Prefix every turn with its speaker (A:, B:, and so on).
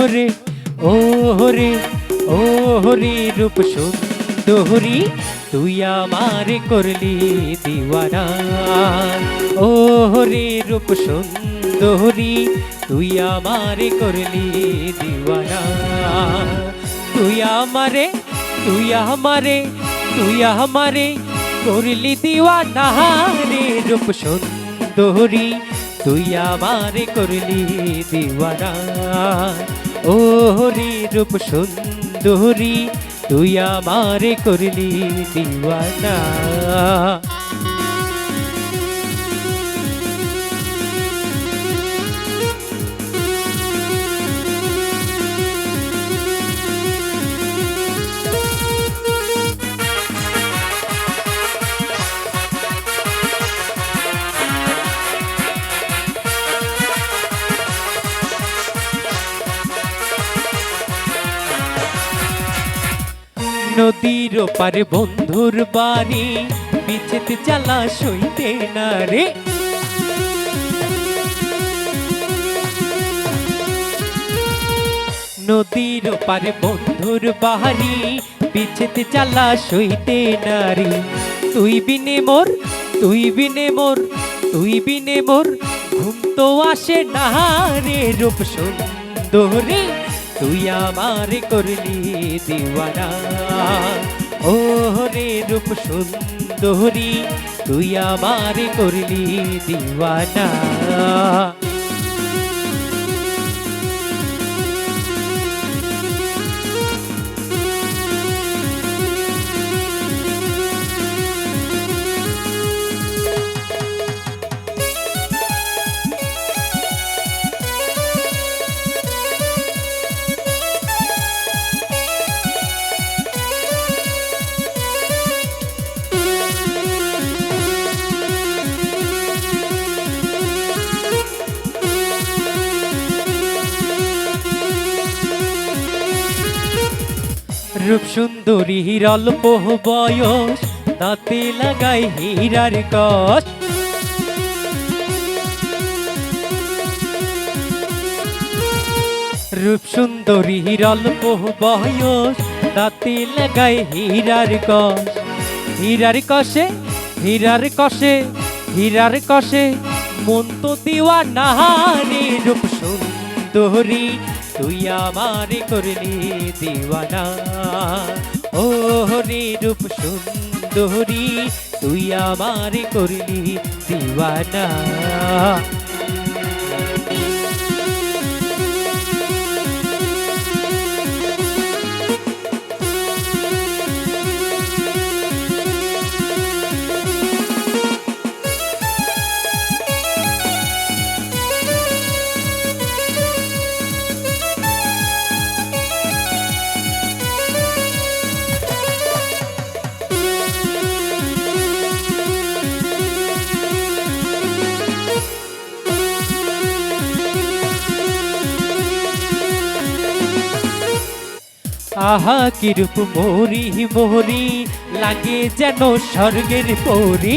A: হরে ও হরে ও হরে রূপ সুন্দরী তুই আমার করলি দিওয়ানা। ও হরে রূপ সুন্দরী তুই আমার করলি দিওয়ানা। তুই আমারে তুই আমারে তুই আমারে করলি দিওয়ানা। রে রূপ সুন্দরী তুই আমারে করলি দিওয়ানা। ও হরি রূপ সুন্দরী তুই আমারে করলি দিওয়ানা। নদীর পারে বন্ধুর বাড়ি বিছেতে চালা সইতে না রে। নদীর পারে বন্ধুর বাড়ি বিছেতে চালা সইতে নারী তুই বিনে মোর, তুই বিনে মোর, তুই বিনে মোর, ঘুম তো আসে না রে রূপ সুন্দরী তুই আমার করলি দিওয়ানা। ও রে রূপ সুন্দরী তুই আমার করলি দিওয়ানা। রূপ সুন্দরী অল্প বয়স, তাতে লাগাই হীরার কষ। রূপ সুন্দরী অল্প বয়স, তাতে লাগাই হীরার কষ। হীরার কষে হীরার কষে হীরার কষে, মন তো দিওয়া নাহারে রূপ সুন্দরী তুই আমার করলি দিওয়ানা। ও হরি রূপ সুন্দরী তুই আমার করলি দিওয়ানা। আহা কিরূপ মোরি মোরি লাগে যেন স্বর্গের পরি।